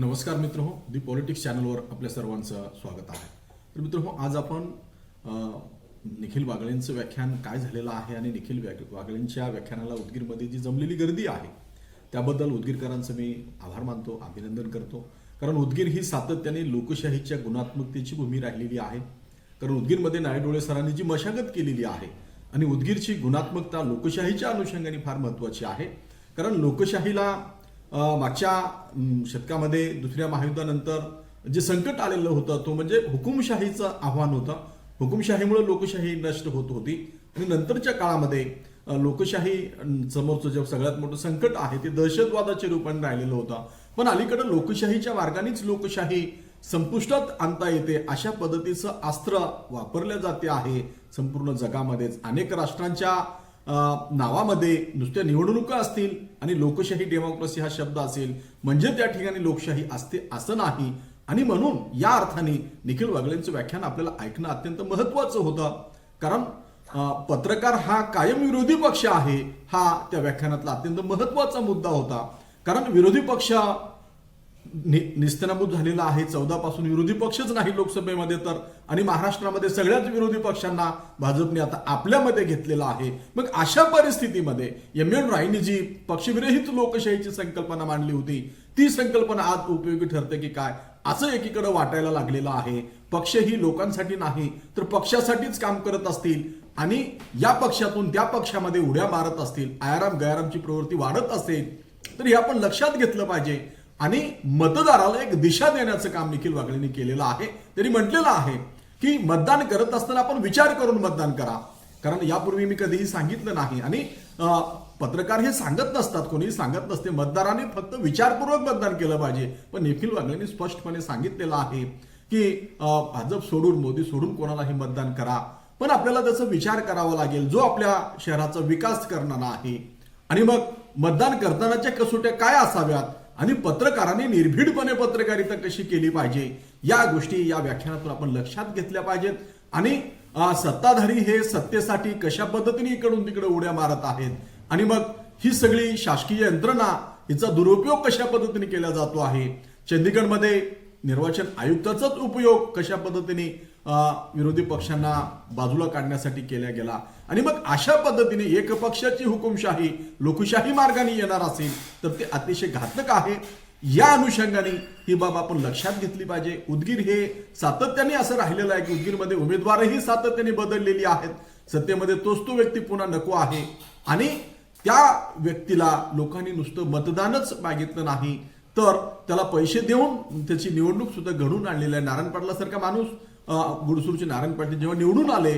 नमस्कार मित्र हो दी पॉलिटिक्स चॅनलवर आपल्या सर्वांचं स्वागत आहे. तर मित्र हो आज आपण निखिल वागळेंचं व्याख्यान काय झालेलं आहे आणि निखिल व्या- वागळेंच्या व्याख्यानाला उदगीरमध्ये जी जमलेली गर्दी आहे त्याबद्दल उदगीरकरांचं मी आभार मानतो अभिनंदन करतो. कारण उदगीर ही सातत्याने लोकशाहीच्या गुणात्मकतेची भूमी राहिलेली आहे. कारण उदगीरमध्ये नायडोळे सरांनी जी मशागत केलेली आहे आणि उदगीरची गुणात्मकता लोकशाहीच्या अनुषंगाने फार महत्वाची आहे. कारण लोकशाहीला मागच्या शतकामध्ये दुसऱ्या महायुद्धानंतर जे संकट आलेलं होतं तो म्हणजे हुकुमशाहीचं आव्हान होतं. हुकुमशाहीमुळे लोकशाही नष्ट होत होती. आणि नंतरच्या काळामध्ये लोकशाही समोरचं जे सगळ्यात मोठं संकट आहे ते दहशतवादाच्या रूपाने राहिलेलं होतं. पण अलीकडे लोकशाहीच्या मार्गानेच लोकशाही संपुष्टात आणता येते अशा पद्धतीचं अस्त्र वापरल्या जाते आहे. संपूर्ण जगामध्येच अनेक राष्ट्रांच्या नावामध्ये नुसत्या निवडणुका असतील आणि लोकशाही डेमोक्रेसी हा शब्द असेल म्हणजे त्या ठिकाणी लोकशाही असते असं नाही. आणि म्हणून या अर्थाने निखिल वागळेंचं व्याख्यान आपल्याला ऐकणं अत्यंत महत्वाचं होतं. कारण पत्रकार हा कायम विरोधी पक्ष आहे हा त्या व्याख्यानातला अत्यंत महत्त्वाचा मुद्दा होता. कारण विरोधी पक्ष निस्तनाबूत झालेला आहे. चौदा पासून विरोधी पक्षच नाही लोकसभेमध्ये तर. आणि महाराष्ट्रामध्ये सगळ्याच विरोधी पक्षांना भाजपने आता आपल्यामध्ये घेतलेला आहे. मग अशा परिस्थितीमध्ये एम एन रायनी जी पक्षविरहित लोकशाहीची संकल्पना मांडली होती ती संकल्पना आज उपयोगी ठरते की काय असं एकीकडे वाटायला लागलेलं आहे. पक्ष ही लोकांसाठी नाही तर पक्षासाठीच काम करत असतील आणि या पक्षातून त्या पक्षामध्ये उड्या मारत असतील आयाराम गयारामची प्रवृत्ती वाढत असेल तर हे आपण लक्षात घेतलं पाहिजे. आणि मतदाराला एक दिशा देण्याचं काम निखिल वागळेंनी केलेलं आहे. त्यांनी म्हटलेलं आहे की मतदान करत असताना आपण विचार करून मतदान करा. कारण यापूर्वी मी कधीही सांगितलं नाही. आणि पत्रकार हे सांगत नसतात. कोणीही सांगत नसते. मतदारांनी फक्त विचारपूर्वक मतदान केलं पाहिजे. पण निखिल वागळेंनी स्पष्टपणे सांगितलेलं आहे की भाजप सोडून मोदी सोडून कोणालाही मतदान करा. पण आपल्याला त्याचा विचार करावा लागेल. जो आपल्या शहराचा विकास करणारा आहे. आणि मग मतदान करतानाच्या कसोट्या काय असाव्यात? आणि पत्रकारांनी निर्भीडपणे पत्रकारिता कशी केली पाहिजे? या गोष्टी या व्याख्यानातून आपण लक्षात घेतल्या पाहिजेत. आणि सत्ताधारी हे सत्तेसाठी कशा पद्धतीने इकडून तिकडे उड्या मारत आहेत? आणि मग ही सगळी शासकीय यंत्रणा हिचा दुरुपयोग कशा पद्धतीने केला जातो आहे? चंदीगडमध्ये निर्वाचन आयुक्ताचाच उपयोग कशा पद्धतीने विरोधी पक्षांना बाजूला काढण्यासाठी केला गेला. आणि मग अशा पद्धतीने एकपक्षाची हुकुमशाही लोकशाही मार्गाने येणार असेल तर ते अतिशय घातक आहे. या अनुषंगाने ही बाब आपण लक्षात घेतली पाहिजे. उदगीर हे सातत्याने असं राहिलेलं आहे की उदगीरमध्ये उमेदवारही सातत्याने बदललेली आहेत. सत्तेमध्ये तोच तो व्यक्ती पुन्हा नको आहे. आणि त्या व्यक्तीला लोकांनी नुसतं मतदानच मागितलं नाही. तर त्याला पैसे देऊन त्याची निवडणूक सुद्धा घडून आणलेली आहे. नारायण पाटलासारखा माणूस गुडसूरचे नारायण पाटील जेव्हा निवडून आले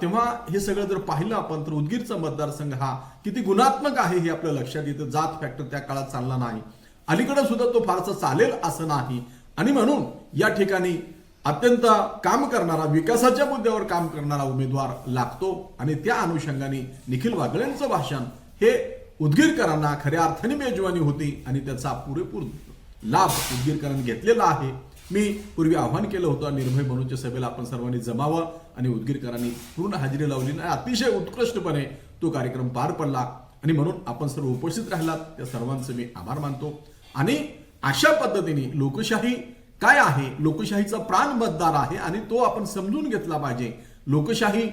तेव्हा हे सगळं जर पाहिलं आपण तर उदगीरचा मतदारसंघ हा किती गुणात्मक आहे हे आपल्या लक्षात येतं. जात फॅक्टर त्या काळात चालला नाही. अलीकडे सुद्धा तो फारसा चालेल असं नाही. आणि म्हणून या ठिकाणी अत्यंत काम करणारा विकासाच्या मुद्द्यावर काम करणारा उमेदवार लागतो. आणि त्या अनुषंगाने निखिल वागळेंचं भाषण हे उदगीरकरांना खऱ्या अर्थाने मेजवानी होती आणि त्याचा पुरेपूर लाभ उदगीरकरांनी घेतलेला आहे. मी पूर्वी आव्हान केलं होतं निर्भय मनुच्या सभेला आपण सर्वांनी जमावं आणि उदगीरकरांनी पूर्ण हजेरी लावली आणि अतिशय उत्कृष्टपणे तो कार्यक्रम पार पडला आणि म्हणून आपण सर्व उपस्थित राहिलात. त्या सर्वांचे मी आभार मानतो. आणि अशा पद्धतीने लोकशाही काय आहे? लोकशाहीचा प्राण मतदार आहे आणि तो आपण समजून घेतला पाहिजे. लोकशाही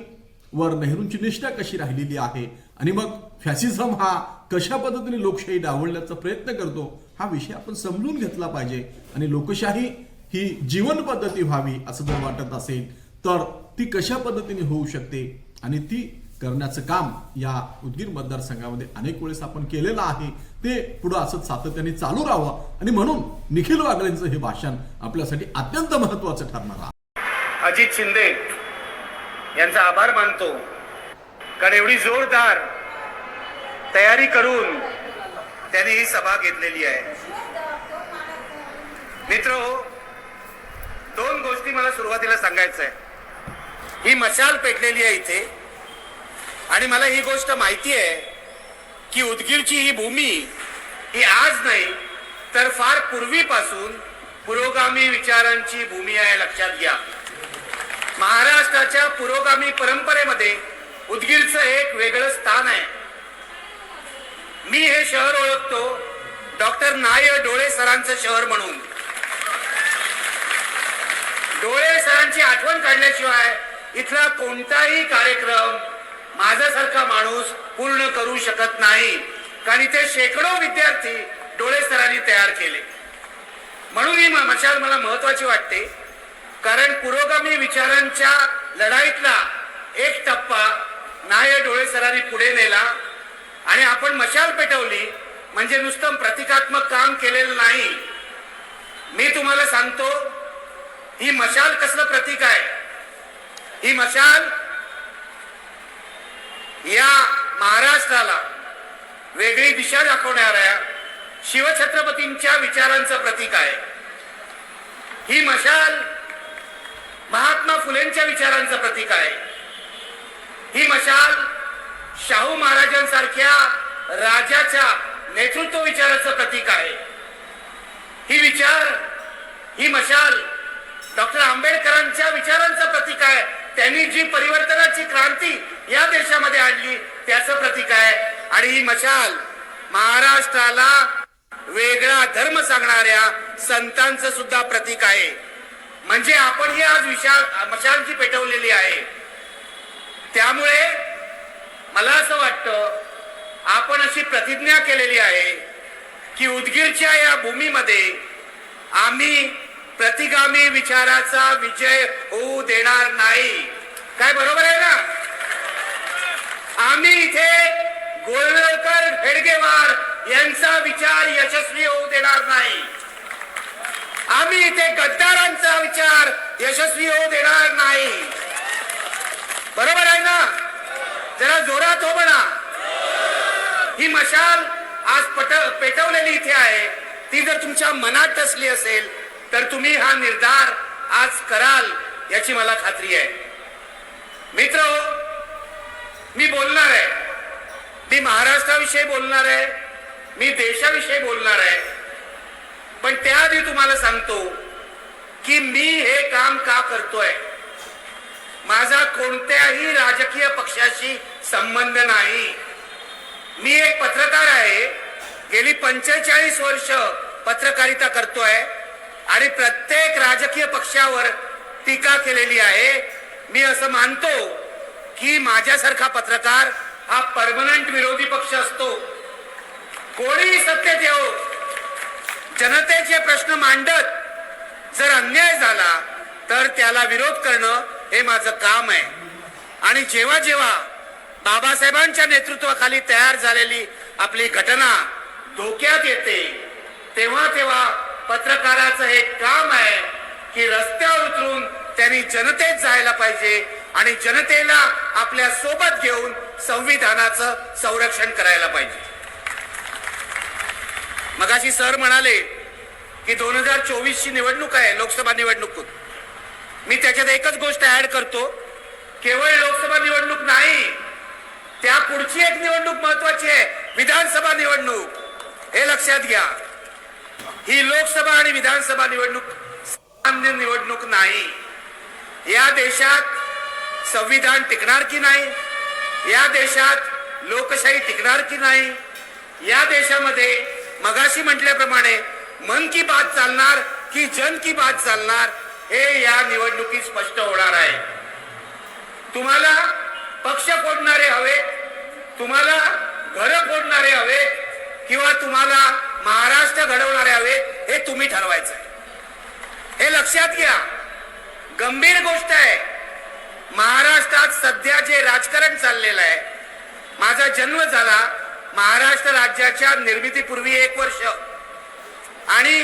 वर नेहरूंची निष्ठा कशी राहिलेली आहे? आणि मग फॅसिझम हा कशा पद्धतीने लोकशाही डावलण्याचा प्रयत्न करतो हा विषय आपण समजून घेतला पाहिजे. आणि लोकशाही ही जीवन पद्धती व्हावी असं जर वाटत असेल तर ती कशा पद्धतीने होऊ शकते? आणि ती करण्याचं काम या उदगीर मतदारसंघामध्ये अनेक वेळेस आपण केलेलं आहे. ते पुढं असंच सातत्याने चालू राहावं. आणि म्हणून निखिल वागळेंचं हे भाषण आपल्यासाठी अत्यंत महत्वाचं ठरणार आहे. अजित शिंदे यांचा आभार मानतो. कारण एवढी जोरदार तयारी करून त्यांनी ही सभा घेतलेली आहे. मित्र हो, दोन गोष्टी मला सुरुवातीला सांगायचं आहे. ही मशाल पेटलेली आहे इथे. आणि मला ही गोष्ट माहिती आहे की उदगीरची ही भूमी ही आज नाही तर फार पूर्वीपासून पुरोगामी विचारांची भूमी आहे लक्षात घ्या. महाराष्ट्राच्या पुरोगामी परंपरेमध्ये उदगीरचं एक वेगळं स्थान आहे. मी हे शहर ओळखतो. डॉक्टर नाय डोळे सरांचं शहर म्हणून. डोळे सरांची आठवण काढल्याशिवाय इथला कोणताही कार्यक्रम माझ्यासारखा माणूस पूर्ण करू शकत नाही. कारण इथे शेकडो विद्यार्थी डोळे सरांनी तयार केले. म्हणून ही मशाल मला महत्वाची वाटते. कारण पुरोगामी विचारांच्या लढाईतला एक टप्पा नाय डोळे सरांनी पुढे नेला आणि आपण मशाल पेटवली म्हणजे नुसतं प्रतिकात्मक काम केलेलं नाही. मी तुम्हाला सांगतो ही मशाल कसलं प्रतीक आहे? ही मशाल या महाराष्ट्राला वेगळी दिशा दाखवणाऱ्या शिवछत्रपतींच्या विचारांचं प्रतीक आहे. ही मशाल महात्मा फुलेंच्या विचारांचं प्रतीक आहे. ही मशाल शाहू महाराजांसारख्या राजाच्या नेतृत्व विचाराचं प्रतीक आहे. ही विचार ही मशाल डॉक्टर आंबेडकरांच्या विचारांचं प्रतीक आहे. त्यांनी जी परिवर्तनाची क्रांती या देशामध्ये आणली त्याचं प्रतीक आहे. आणि ही मशाल महाराष्ट्राला वेगळा धर्म सांगणाऱ्या संतांचं सुद्धा प्रतीक आहे. म्हणजे आपण ही आज विशाल मशालची पेटवलेली आहे. त्यामुळे मला असं वाटतं आपण अशी प्रतिज्ञा केलेली आहे की उदगीरच्या या भूमीमध्ये आम्ही प्रतिगामी विचाराचा विजय होऊ देणार नाही. काय बरोबर आहे ना? आम्ही इथे गोळवेकर हेडगेवार यांचा विचार यशस्वी होऊ देणार नाही. आम्ही इथे गद्दारांचा विचार यशस्वी होऊ देणार नाही. बरोबर आहे ना? जरा जोरात हो म्हणा. ही मशाल आज पट पेटवलेली इथे आहे. ती जर तुमच्या मनात टसली असेल तर तुम्ही हा निर्धार आज कराल याची मला खात्री आहे. मित्र हो, मी बोलणार आहे. मी महाराष्ट्राविषयी बोलणार आहे. मी देशाविषयी बोलणार आहे. पण त्याआधी तुम्हाला सांगतो की मी हे काम का करतोय? माझा कोणत्याही राजकीय पक्षाशी संबंध नाही. मी एक पत्रकार आहे. गेली पंचेचाळीस वर्ष पत्रकारिता करतोय आणि प्रत्येक राजकीय पक्षावर टीका केलेली आहे. मी असं मानतो की माझ्यासारखा पत्रकार हा परमनंट विरोधी पक्ष असतो. कोणीही सत्तेत येऊ जनतेचे प्रश्न मांडत जर अन्याय झाला तर त्याला विरोध करणं हे माझं काम आहे. आणि जेव्हा जेव्हा बाबासाहेबांच्या नेतृत्वाखाली तयार झालेली आपली घटना धोक्यात येते तेव्हा तेव्हा पत्रकाराचं हे काम आहे की रस्त्यावर उतरून त्यांनी जनतेत जायला पाहिजे आणि जनतेला आपल्यासोबत घेऊन संविधानाचं संरक्षण करायला पाहिजे. मगाशी सर म्हणाले की दोन हजार चोवीसची निवडणूक आहे लोकसभा निवडणूक मी त्याच्यात एकच गोष्ट ऍड करतो केवळ लोकसभा निवडणूक नाही त्या पुढची एक निवडणूक महत्वाची आहे विधानसभा निवडणूक. हे लक्षात घ्या. ही लोकसभा आणि विधानसभा निवडणूक सामान्य निवडणूक नाही. या देशात संविधान टिकणार की नाही? या देशात लोकशाही टिकणार की नाही? या देशामध्ये मगाशी म्हटल्याप्रमाणे मन की बात चालणार की जन की बात चालणार हे या निवडणुकीत स्पष्ट होणार आहे. तुम्हाला पक्ष फोडणारे हवेत तुम्हाला घर फोडणारे हवेत किंवा तुम्हाला महाराष्ट्र घडवणारे हवेत हे तुम्ही ठरवायचं आहे. हे लक्षात घ्या. गंभीर गोष्ट आहे. महाराष्ट्रात सध्या जे राजकारण चाललेलं आहे माझा जन्म झाला महाराष्ट्र राज्याच्या निर्मितीपूर्वी एक वर्ष आणि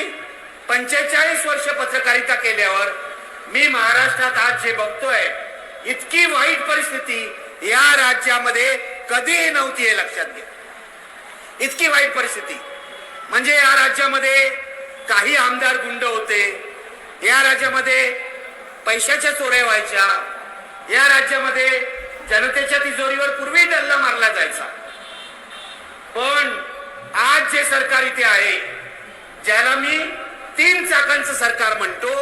पंचेचाळीस वर्ष पत्रकारिता केल्यावर मी महाराष्ट्रात आज जे बघतोय इतकी वाईट परिस्थिती या राज्यामध्ये कधीही नव्हती हे लक्षात घ्या. इतकी वाईट परिस्थिती. म्हणजे या राज्यामध्ये काही आमदार गुंड होते या राज्यामध्ये पैशाच्या चोऱ्या व्हायच्या या राज्यामध्ये जनतेच्या तिजोरीवर पूर्वी डल्ला मारला जायचा. पण आज जे सरकार इथे आहे ज्याला मी तीन चाकांचं सरकार म्हणतो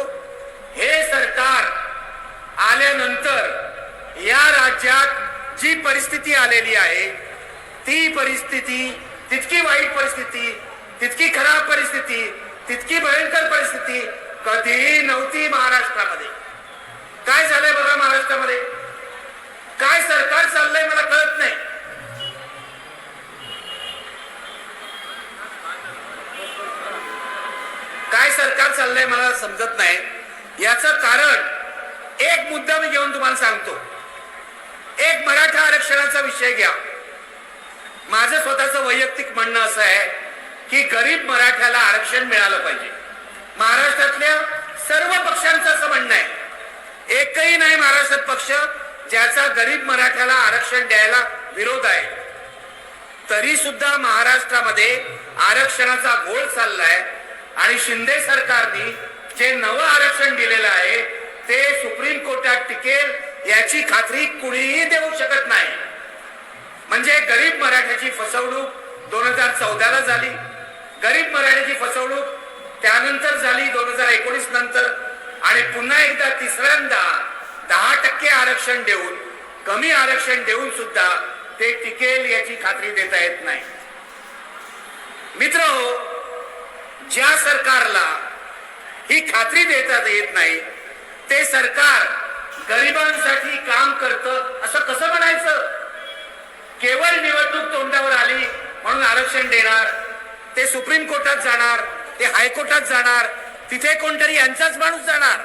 हे सरकार आल्यानंतर या राज्यात जी परिस्थिती आलेली आहे ती परिस्थिती तितकी वाईट परिस्थिती तितकी खराब परिस्थिती तितकी भयंकर परिस्थिती कधीही नव्हती महाराष्ट्रामध्ये. काय झालंय बघा महाराष्ट्रामध्ये? काय सरकार चाललंय मला कळत नाही. सरकार चाललंय मला समजत नाही. याचं कारण एक मुद्दा मी घेऊन तुम्हाला सांगतो. एक मराठा आरक्षणाचा विषय घ्या. माझं स्वतःचं वैयक्तिक म्हणणं असं आहे की गरीब मराठ्याला आरक्षण मिळालं पाहिजे. महाराष्ट्रातल्या सर्व पक्षांचं असं म्हणणं आहे. एकही नाही महाराष्ट्रात पक्ष ज्याचा गरीब मराठ्याला आरक्षण द्यायला विरोध आहे. तरी सुद्धा महाराष्ट्रामध्ये आरक्षणाचा घोळ चाललाय. आणि शिंदे सरकारने जे नवं आरक्षण दिलेलं आहे ते सुप्रीम कोर्टात टिकेल याची खात्री कुणीही देऊ शकत नाही. म्हणजे गरीब मराठ्याची फसवणूक दोन हजार चौदाला झाली. गरीब मराठ्याची फसवणूक त्यानंतर झाली दोन हजार एकोणीस नंतर. आणि पुन्हा एकदा तिसऱ्यांदा दहा टक्के आरक्षण देऊन कमी आरक्षण देऊन सुद्धा ते टिकेल याची खात्री देता येत नाही. मित्र हो ज्या सरकारला ही खात्री देता येत नाही ते सरकार गरिबांसाठी काम करतं असं कसं म्हणायचं? केवळ निवडणूक तोंडावर आली म्हणून आरक्षण देणार ते सुप्रीम कोर्टात जाणार ते हायकोर्टात जाणार तिथे कोणतरी यांचाच माणूस जाणार.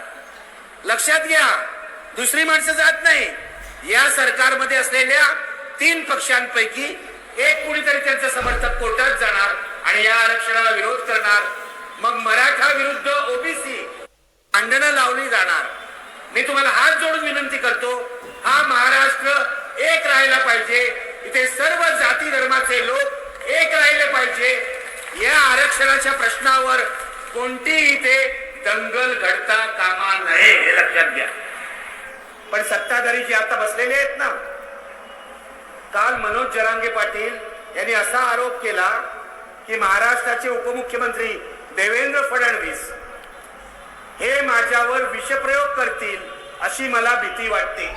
लक्षात घ्या दुसरी माणसं जात नाही. या सरकारमध्ये असलेल्या तीन पक्षांपैकी एक कुणीतरी त्यांचं समर्थक कोर्टात जाणार आणि या आरक्षणाला विरोध करणार. मग मराठा विरुद्ध ओबीसी भांडणं लावली जाणार. मी तुम्हाला हात जोडून विनंती करतो हा महाराष्ट्र एक राहायला पाहिजे. इथे सर्व जाती धर्माचे लोक एक राहिले पाहिजे. या आरक्षणाच्या प्रश्नावर कोणतीही इथे दंगल घडता कामा नये हे लक्षात घ्या. पण सत्ताधारी जे आता बसलेले आहेत ना काल मनोज जरांगे पाटील यांनी असा आरोप केला की महाराष्ट्राचे उपमुख्यमंत्री देवेंद्र फडणवीस हे माझ्यावर विषप्रयोग करतील अशी मला भीती वाटते.